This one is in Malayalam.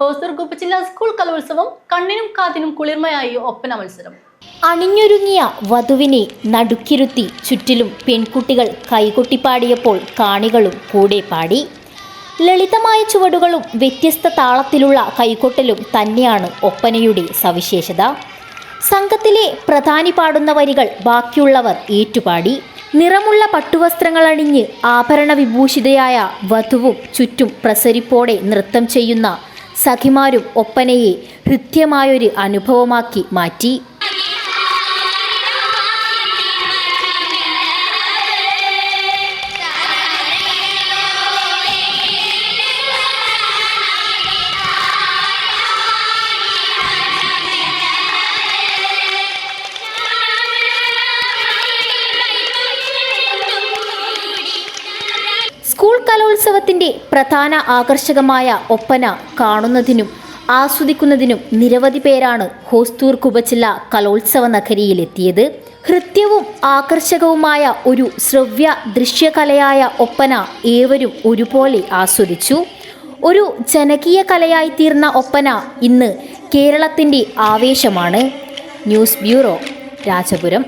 ഹോസൂർ കുപ്പച്ചില്ല സ്കൂൾ കലോത്സവം കണ്ണിനും കാതിനും കുളിർമയായി ഒപ്പന മത്സരം. അണിഞ്ഞൊരുങ്ങിയ വധുവിനെ നടുക്കിരുത്തി ചുറ്റിലും പെൺകുട്ടികൾ കൈകൊട്ടിപ്പാടിയപ്പോൾ കാണികളും കൂടെ പാടി. ലളിതമായ ചുവടുകളും വ്യത്യസ്ത താളത്തിലുള്ള കൈകൊട്ടലും തന്നെയാണ് ഒപ്പനയുടെ സവിശേഷത. സംഘത്തിലെ പ്രധാനി പാടുന്ന വരികൾ ബാക്കിയുള്ളവർ ഏറ്റുപാടി. നിറമുള്ള പട്ടുവസ്ത്രങ്ങൾ അണിഞ്ഞ് ആഭരണ വിഭൂഷിതയായ വധുവും ചുറ്റും പ്രസരിപ്പോടെ നൃത്തം ചെയ്യുന്ന സഖിമാരും ഒപ്പനയെ ഹൃദ്യമായൊരു അനുഭവമാക്കി മാറ്റി. സ്കൂൾ കലോത്സവത്തിന്റെ പ്രധാന ആകർഷകമായ ഒപ്പന കാണുന്നതിനും ആസ്വദിക്കുന്നതിനും നിരവധി പേരാണ് ഹോസ്തൂർ കുബച്ചില്ല കലോത്സവ നഗരിയിലെത്തിയത്. ഹൃത്യവും ആകർഷകവുമായ ഒരു ശ്രവ്യ ദൃശ്യകലയായ ഒപ്പന ഏവരും ഒരുപോലെ ആസ്വദിച്ചു. ഒരു ജനകീയ കലയായി തീർന്ന ഒപ്പന ഇന്ന് കേരളത്തിന്റെ ആവേശമാണ്. News bureau Rajapuram.